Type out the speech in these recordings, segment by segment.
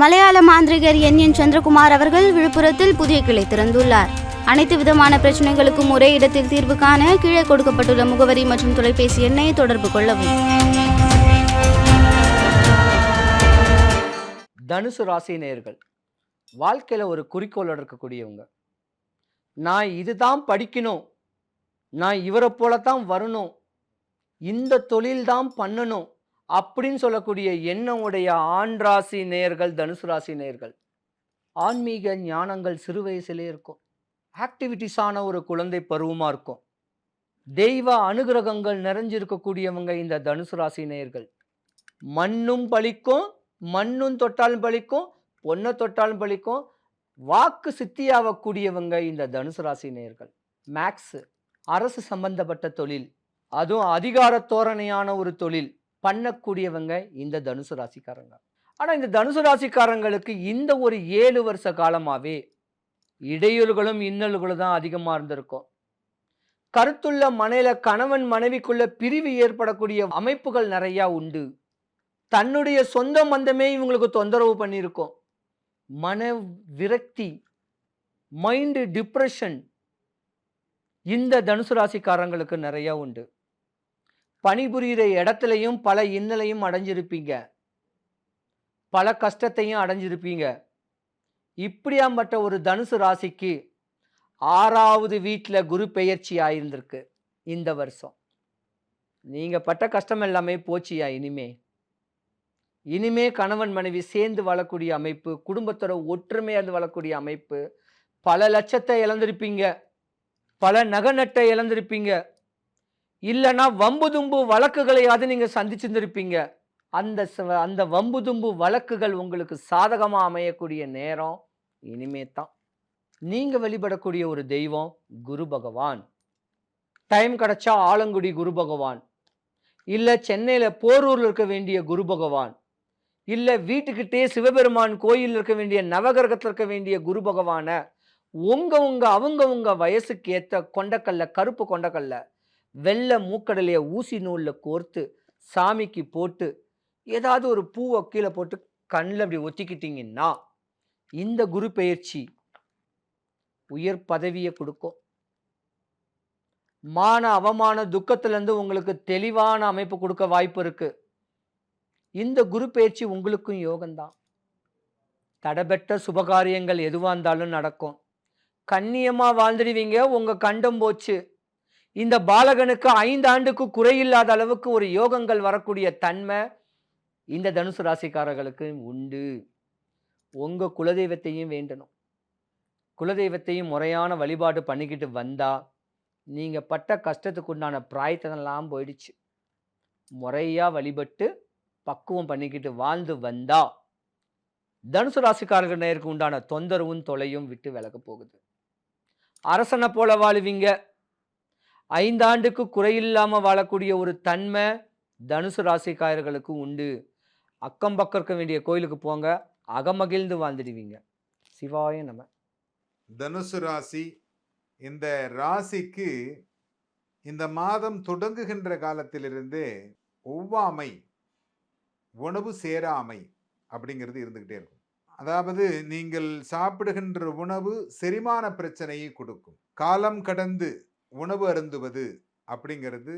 மலையாள மாந்திரிகர் என். என். சந்திரகுமார் அவர்கள் விழுப்புரத்தில் புதிய கிளை திறந்துள்ளார். அனைத்து விதமான பிரச்சனைகளுக்கும் ஒரே இடத்தில் தீர்வு காண கீழே கொடுக்கப்பட்டுள்ள முகவரி மற்றும் தொலைபேசி எண்ணை தொடர்பு கொள்ளவும். தனுசு ராசி நேர்கள் வாழ்க்கையில் ஒரு குறிக்கோளோட இருக்கக்கூடியவங்க நான் இதுதான் படிக்கணும். நான் இவரை போலத்தான் வரணும். இந்த தொழில் தான் பண்ணணும். அப்படின்னு சொல்லக்கூடிய எண்ணம் உடைய ஆண் ராசி நேயர்கள் தனுசு ராசி நேயர்கள் ஆன்மீக ஞானங்கள் சிறு வயசுலே இருக்கும். ஆக்டிவிட்டிஸான ஒரு குழந்தை பருவமாக இருக்கும். தெய்வ அனுகிரகங்கள் நிறைஞ்சிருக்கக்கூடியவங்க இந்த தனுசு ராசி நேயர்கள். மண்ணும் பலிக்கும் மண்ணும் தொட்டாலும் பலிக்கும் பொண்ணை தொட்டாலும் பலிக்கும் வாக்கு சித்தியாகக்கூடியவங்க இந்த தனுசு ராசி நேயர்கள். மேக்ஸு அரசு சம்பந்தப்பட்ட தொழில் அதுவும் அதிகார தோரணையான ஒரு தொழில். பண்ணக்கூடியவங்க இந்த தனுசு ராசிக்காரங்க. ஆனால் இந்த தனுசு ராசிக்காரங்களுக்கு இந்த ஒரு ஏழு வருஷ காலமாகவே இடையூறுகளும் இன்னல்களும் தான் அதிகமாக இருந்திருக்கும். கருத்துள்ள மனையில கணவன் மனைவிக்குள்ள பிரிவு ஏற்படக்கூடிய அமைப்புகள் நிறையா உண்டு. தன்னுடைய சொந்த மந்தமே இவங்களுக்கு தொந்தரவு பண்ணியிருக்கோம். மன விரக்தி மைண்டு டிப்ரெஷன் இந்த தனுசு ராசிக்காரங்களுக்கு நிறையா உண்டு. பணிபுரிகிற இடத்துலையும் பல இன்னலையும் அடைஞ்சிருப்பீங்க. பல கஷ்டத்தையும் அடைஞ்சிருப்பீங்க. இப்படியாம்பட்ட ஒரு தனுசு ராசிக்கு ஆறாவது வீட்டில் குரு பெயர்ச்சி ஆயிருந்திருக்கு இந்த வருஷம். நீங்கள் பட்ட கஷ்டம் எல்லாமே போச்சியா இனிமே? இனிமே கணவன் மனைவி சேர்ந்து வாழக்கூடிய அமைப்பு குடும்பத்தோட ஒற்றுமையாக வாழக்கூடிய அமைப்பு பல லட்சத்தை இழந்திருப்பீங்க. பல நகை நட்டை இழந்திருப்பீங்க. இல்லைன்னா வம்பு தும்பு வழக்குகளையாவது நீங்கள் சந்திச்சிருந்திருப்பீங்க. அந்த ச- அந்த வம்பு தும்பு வழக்குகள் உங்களுக்கு சாதகமாக அமையக்கூடிய நேரம் இனிமே தான் நீங்கள் வழிபடக்கூடிய ஒரு தெய்வம் குரு பகவான். டைம் கிடைச்சா ஆலங்குடி குரு பகவான். இல்லை சென்னையில் போரூரில் இருக்க வேண்டிய குரு பகவான். இல்லை வீட்டுக்கிட்டே சிவபெருமான் கோயில் இருக்க வேண்டிய நவகிரகத்தில் இருக்க வேண்டிய குரு பகவானை உங்க உங்க அவங்க உங்க வயசுக்கு ஏற்ற கொண்டக்கல்ல கருப்பு கொண்டக்கல்ல வெள்ளை மூக்கடலையை ஊசி நூலில் கோர்த்து சாமிக்கு போட்டு ஏதாவது ஒரு பூவை கீழே போட்டு கண்ணில் அப்படி ஒத்திக்கிட்டிங்கன்னா இந்த குரு பயிற்சி உயர் பதவியை கொடுக்கும். மான அவமான துக்கத்திலேருந்து உங்களுக்கு தெளிவான அமைப்பு கொடுக்க வாய்ப்பு இருக்கு. இந்த குரு பயிற்சி உங்களுக்கும் யோகம்தான். தடபெற்ற சுபகாரியங்கள் எதுவாக இருந்தாலும் நடக்கும். கண்ணியமாக வாழ்ந்துடுவீங்க உங்கள் கண்டம் போச்சு. இந்த பாலகனுக்கு ஐந்து ஆண்டுக்கு குறையில்லாத அளவுக்கு ஒரு யோகங்கள் வரக்கூடிய தன்மை இந்த தனுசு ராசிக்காரர்களுக்கு உண்டு. உங்கள் குலதெய்வத்தையும் வேண்டணும். குலதெய்வத்தையும் முறையான வழிபாடு பண்ணிக்கிட்டு வந்தால் நீங்கள் பட்ட கஷ்டத்துக்கு உண்டான பிராயத்தனெல்லாம் போயிடுச்சு. முறையா வழிபட்டு பக்குவம் பண்ணிக்கிட்டு வாழ்ந்து வந்தா தனுசு ராசிக்காரர்கள் நேருக்கு உண்டான தொந்தரவும் தொலையும் விட்டு விலக போகுது. அரசனை போல வாழுவீங்க. ஐந்தாண்டுக்கு குறையில்லாமல் வாழக்கூடிய ஒரு தன்மை தனுசு ராசிக்காரர்களுக்கு உண்டு. அக்கம் பக்கம் இருக்க வேண்டிய கோயிலுக்கு போங்க அகமகிழ்ந்து வாழ்ந்துடுவீங்க. சிவாய நம்ம தனுசு ராசி இந்த ராசிக்கு இந்த மாதம் தொடங்குகின்ற காலத்திலிருந்தே ஒவ்வாமை உணவு சேராமை அப்படிங்கிறது இருந்துக்கிட்டே இருக்கும். அதாவது நீங்கள் சாப்பிடுகின்ற உணவு செரிமான பிரச்சனையை கொடுக்கும். காலம் கடந்து உணவு அருந்துவது அப்படிங்கிறது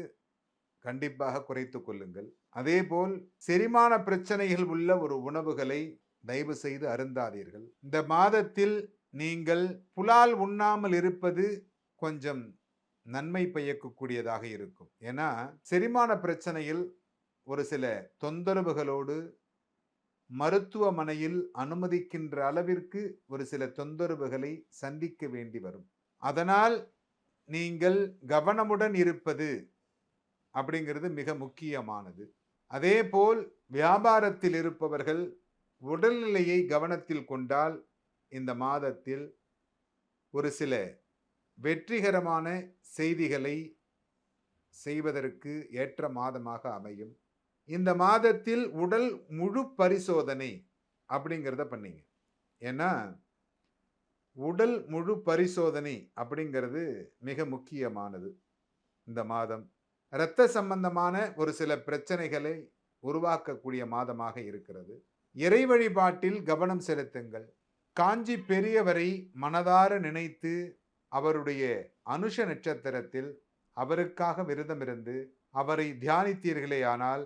கண்டிப்பாக குறைத்து கொள்ளுங்கள். அதேபோல் செரிமான பிரச்சனைகள் உள்ள ஒரு உணவுகளை தயவு செய்து அருந்தாதீர்கள். இந்த மாதத்தில் நீங்கள் புலால் உண்ணாமல் இருப்பது கொஞ்சம் நன்மை பயக்கக்கூடியதாக இருக்கும். ஏன்னா செரிமான பிரச்சனையில் ஒரு சில தொந்தரவுகளோடு மருத்துவமனையில் அனுமதிக்கின்ற அளவிற்கு ஒரு சில தொந்தரவுகளை சந்திக்க வேண்டி வரும். அதனால் நீங்கள் கவனமுடன் இருப்பது அப்படிங்கிறது மிக முக்கியமானது. அதேபோல் வியாபாரத்தில் இருப்பவர்கள் உடல்நிலையை கவனத்தில் கொண்டால் இந்த மாதத்தில் ஒரு சில வெற்றிகரமான செய்திகளை செய்வதற்கு ஏற்ற மாதமாக அமையும். இந்த மாதத்தில் உடல் முழு பரிசோதனை அப்படிங்கிறத பண்ணீங்க. ஏன்னா உடல் முழு பரிசோதனை அப்படிங்கிறது மிக முக்கியமானது. இந்த மாதம் இரத்த சம்பந்தமான ஒரு சில பிரச்சனைகளை உருவாக்கக்கூடிய மாதமாக இருக்கிறது. இறை வழிபாட்டில் கவனம் செலுத்துங்கள். காஞ்சி பெரியவரை மனதார நினைத்து அவருடைய அனுஷ நட்சத்திரத்தில் அவருக்காக விரதமிருந்து அவரை தியானித்தீர்களே ஆனால்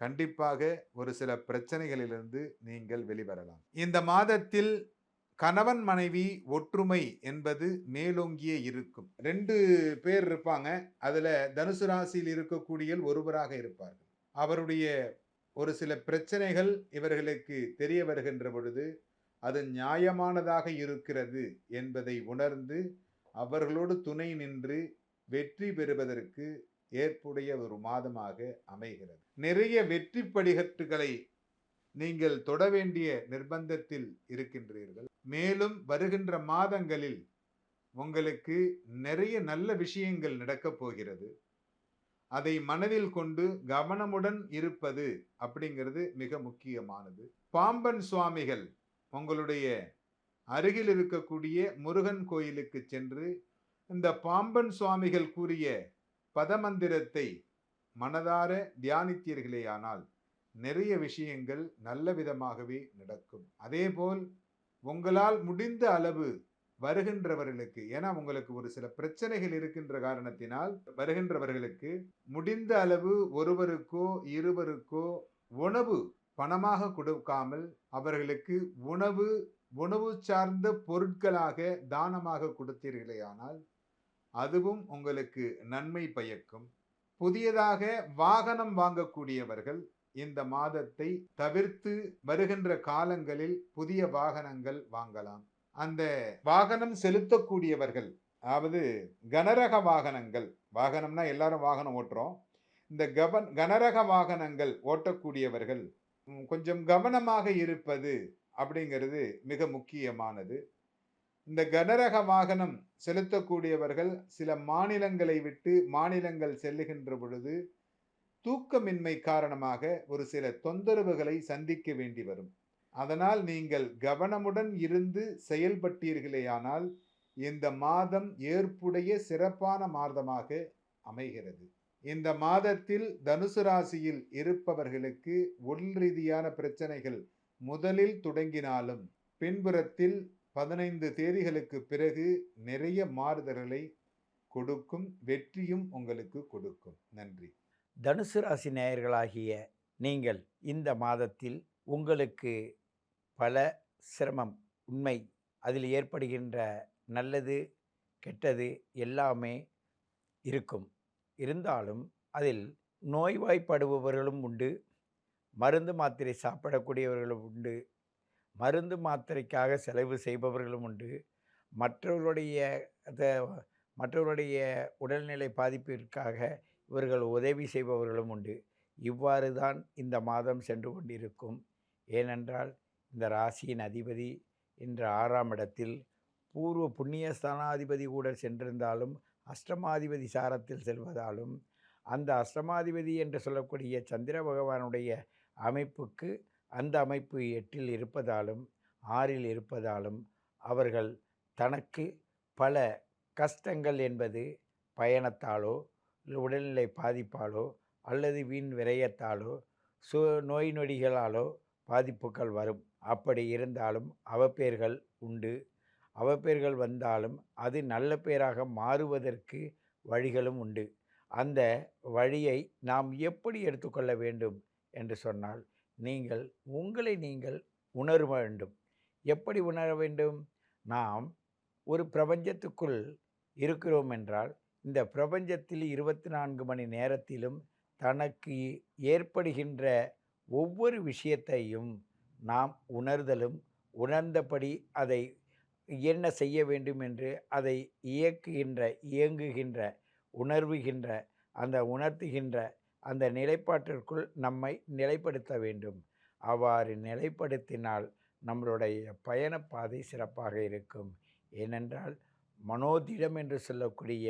கண்டிப்பாக ஒரு சில பிரச்சனைகளிலிருந்து நீங்கள் வெளிவரலாம். இந்த மாதத்தில் கணவன் மனைவி ஒற்றுமை என்பது மேலோங்கியே இருக்கும். ரெண்டு பேர் இருப்பாங்க. அதில் தனுசு ராசியில் இருக்கக்கூடிய ஒருவராக இருப்பார்கள். அவருடைய ஒரு சில பிரச்சனைகள் இவர்களுக்கு தெரிய வருகின்ற பொழுது அது நியாயமானதாக இருக்கிறது என்பதை உணர்ந்து அவர்களோடு துணை நின்று வெற்றி பெறுவதற்கு ஏற்புடைய ஒரு மாதமாக அமைகிறது. நிறைய வெற்றி படிகட்டுகளை நீங்கள் தொட வேண்டிய நிர்பந்தத்தில் இருக்கின்றீர்கள். மேலும் வருகின்ற மாதங்களில் உங்களுக்கு நிறைய நல்ல விஷயங்கள் நடக்கப் போகிறது. அதை மனதில் கொண்டு கவனமுடன் இருப்பது அப்படிங்கிறது மிக முக்கியமானது. பாம்பன் சுவாமிகள் உங்களுடைய அருகில் இருக்கக்கூடிய முருகன் கோயிலுக்கு சென்று இந்த பாம்பன் சுவாமிகள் கூறிய பதமந்திரத்தை மனதார தியானித்தீர்களேயானால் நிறைய விஷயங்கள் நல்ல விதமாகவே நடக்கும். அதேபோல் உங்களால் முடிந்த அளவு வருகின்றவர்களுக்கு ஏன்னா உங்களுக்கு ஒரு சில பிரச்சனைகள் இருக்கின்ற காரணத்தினால் வருகின்றவர்களுக்கு முடிந்த அளவு ஒருவருக்கோ இருவருக்கோ உணவு பணமாக கொடுக்காமல் அவர்களுக்கு உணவு உணவு சார்ந்த பொருட்களாக தானமாக கொடுத்தீர்களேயானால் அதுவும் உங்களுக்கு நன்மை பயக்கும். புதியதாக வாகனம் வாங்கக்கூடியவர்கள் இந்த மாதத்தை தவிர்த்து வருகின்ற காலங்களில் புதிய வாகனங்கள் வாங்கலாம். அந்த வாகனம் செலுத்தக்கூடியவர்கள் அதாவது கனரக வாகனங்கள் வாகனம்னா எல்லாரும் வாகனம் ஓட்டுறோம். இந்த கவன் கனரக வாகனங்கள் ஓட்டக்கூடியவர்கள் கொஞ்சம் கவனமாக இருப்பது அப்படிங்கிறது மிக முக்கியமானது. இந்த கனரக வாகனம் செலுத்தக்கூடியவர்கள் சில மாநிலங்களை விட்டு மாநிலங்கள் செல்லுகின்ற பொழுது தூக்கமின்மை காரணமாக ஒரு சில தொந்தரவுகளை சந்திக்க வேண்டி வரும். அதனால் நீங்கள் கவனமுடன் இருந்து செயல்பட்டீர்களேயானால் இந்த மாதம் ஏற்புடைய சிறப்பான மாதமாக அமைகிறது. இந்த மாதத்தில் தனுசு ராசியில் இருப்பவர்களுக்கு உடல் ரீதியான பிரச்சனைகள் முதலில் தொடங்கினாலும் பின்புறத்தில் பதினைந்து தேதிகளுக்கு பிறகு நிறைய மாறுதல்களை கொடுக்கும் வெற்றியும் உங்களுக்கு கொடுக்கும். நன்றி. தனுசு ராசி நேயர்களாகிய நீங்கள் இந்த மாதத்தில் உங்களுக்கு பல சிரமம் உண்மை அதில் ஏற்படுகின்ற நல்லது கெட்டது எல்லாமே இருக்கும். இருந்தாலும் அதில் நோய்வாய்ப்படுபவர்களும் உண்டு மருந்து மாத்திரை சாப்பிடக்கூடியவர்களும் உண்டு மருந்து மாத்திரைக்காக செலவு செய்பவர்களும் உண்டு. மற்றவர்களுடைய அத- மற்றவர்களுடைய உடல்நிலை பாதிப்பிற்காக இவர்கள் உதவி செய்பவர்களும் உண்டு. இவ்வாறு தான் இந்த மாதம் சென்று கொண்டிருக்கும். ஏனென்றால் இந்த ராசியின் அதிபதி இன்று ஆறாம் இடத்தில் பூர்வ புண்ணிய ஸ்தானாதிபதி கூட சென்றிருந்தாலும் அஷ்டமாதிபதி சாரத்தில் செல்வதாலும் அந்த அஷ்டமாதிபதி என்று சொல்லக்கூடிய சந்திர பகவானுடைய அமைப்புக்கு அந்த அமைப்பு எட்டில் இருப்பதாலும் ஆறில் இருப்பதாலும் அவர்கள் தனக்கு பல கஷ்டங்கள் என்பது பயணத்தாலோ உடல்நிலை பாதிப்பாலோ அல்லது வீண் விரயத்தாலோ சு நோய் நொடிகளாலோ பாதிப்புகள் வரும். அப்படி இருந்தாலும் அவப்பேர்கள் உண்டு. அவப்பேர்கள் வந்தாலும் அது நல்ல பேராக மாறுவதற்கு வழிகளும் உண்டு. அந்த வழியை நாம் எப்படி எடுத்துக்கொள்ள வேண்டும் என்று சொன்னால் நீங்கள் உங்களை நீங்கள் உணர வேண்டும். எப்படி உணர வேண்டும்? நாம் ஒரு பிரபஞ்சத்துக்குள் இருக்கிறோம் என்றால் இந்த பிரபஞ்சத்தில் இருபத்தி நான்கு மணி நேரத்திலும் தனக்கு ஏற்படுகின்ற ஒவ்வொரு விஷயத்தையும் நாம் உணர்தலும் உணர்ந்தபடி அதை என்ன செய்ய வேண்டும் என்று அதை இயக்குகின்ற இயங்குகின்ற உணர்வுகின்ற அந்த உணர்த்துகின்ற அந்த நிலைப்பாட்டிற்குள் நம்மை நிலைப்படுத்த வேண்டும். அவ்வாறு நிலைப்படுத்தினால் நம்மளுடைய பயணப்பாதை சிறப்பாக இருக்கும். ஏனென்றால் மனோதிடம் என்று சொல்லக்கூடிய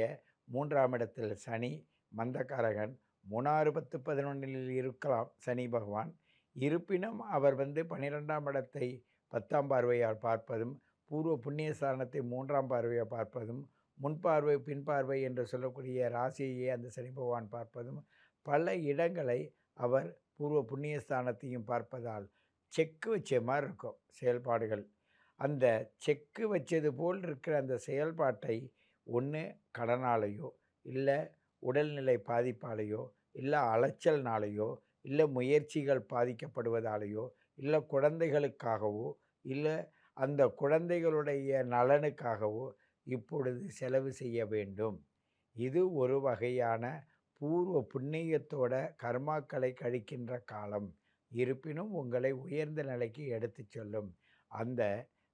மூன்றாம் இடத்தில் சனி மந்தகாரகன் மூணாறு பத்து பதினொன்றில் இருக்கலாம் சனி பகவான். இருப்பினும் அவர் வந்து பன்னிரெண்டாம் இடத்தை பத்தாம் பார்வையால் பார்ப்பதும் பூர்வ புண்ணிய ஸ்தானத்தை மூன்றாம் பார்வையால் பார்ப்பதும் முன்பார்வை பின்பார்வை என்று சொல்லக்கூடிய ராசியையே அந்த சனி பகவான் பார்ப்பதும் பல இடங்களை அவர் பூர்வ புண்ணிய ஸ்தானத்தையும் பார்ப்பதால் செக்கு வச்ச மாதிரி இருக்கும் செயல்பாடுகள். அந்த செக்கு வச்சது போல் இருக்கிற அந்த செயல்பாட்டை ஒன்று கடனாலேயோ இல்லை உடல்நிலை பாதிப்பாலேயோ இல்லை அலைச்சல்னாலேயோ இல்லை முயற்சிகள் பாதிக்கப்படுவதாலேயோ இல்லை குழந்தைகளுக்காகவோ இல்லை அந்த குழந்தைகளுடைய நலனுக்காகவோ இப்பொழுது செலவு செய்ய வேண்டும். இது ஒரு வகையான பூர்வ புண்ணியத்தோட கர்மாக்களை கழிக்கின்ற காலம். இருப்பினும் உங்களை உயர்ந்த நிலைக்கு எடுத்துச் செல்லும். அந்த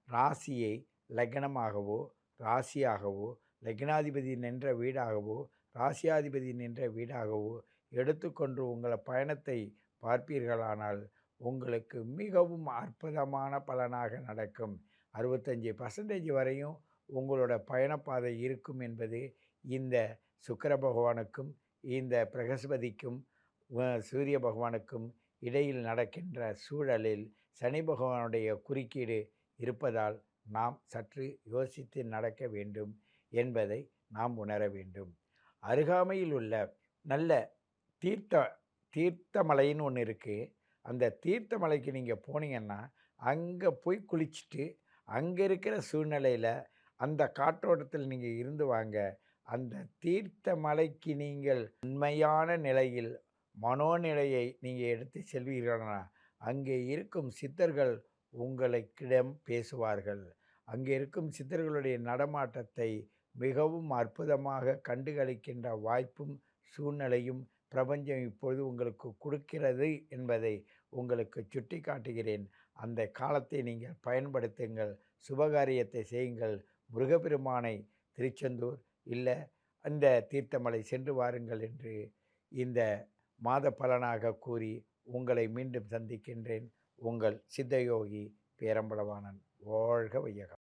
ராசியை லக்னமாகவோ ராசியாகவோ லக்னாதிபதி நின்ற வீடாகவோ ராசியாதிபதி நின்ற வீடாகவோ எடுத்துக்கொண்டு உங்களை பயணத்தை பார்ப்பீர்களானால் உங்களுக்கு மிகவும் அற்புதமான பலனாக நடக்கும். அறுபத்தஞ்சி பர்சன்டேஜ் வரையும் உங்களோட பயணப்பாதை இருக்கும் என்பது இந்த சுக்கர பகவானுக்கும் இந்த பிரகஸ்பதிக்கும் சூரிய பகவானுக்கும் இடையில் நடக்கின்ற சூழலில் சனி பகவானுடைய குறுக்கீடு இருப்பதால் நாம் சற்று யோசித்து நடக்க வேண்டும். என்பதை நாம் உணர வேண்டும். அருகாமையில் உள்ள நல்ல தீர்த்த தீர்த்தமலைன்னு ஒன்று இருக்குது அந்த தீர்த்தமலைக்கு நீங்கள் போனீங்கன்னா அங்கே போய் குளிச்சுட்டு அங்கே இருக்கிற சூழ்நிலையில் அந்த காற்றோட்டத்தில் நீங்கள் இருந்து வாங்க. அந்த தீர்த்த மலைக்கு நீங்கள் உண்மையான நிலையில் மனோநிலையை நீங்கள் எடுத்து செல்வீர்களா அங்கே இருக்கும் சித்தர்கள் உங்களுக்கிடம் பேசுவார்கள். அங்கே இருக்கும் சித்தர்களுடைய நடமாட்டத்தை மிகவும் அற்புதமாக கண்டுகளிக்கின்ற வாய்ப்பும் சூழ்நிலையும் பிரபஞ்சம் இப்பொழுது உங்களுக்கு கொடுக்கிறது என்பதை உங்களுக்கு சுட்டி காட்டுகிறேன் அந்த காலத்தை நீங்கள் பயன்படுத்துங்கள். சுபகாரியத்தை செய்யுங்கள். முருகப்பெருமானை திருச்செந்தூர் இல்லை அந்த தீர்த்தமலை சென்று வாருங்கள் என்று இந்த மாத பலனாக கூறி உங்களை மீண்டும் சந்திக்கின்றேன். உங்கள் சித்தயோகி பேரம்பளவானன் வாழ்க வையகம்.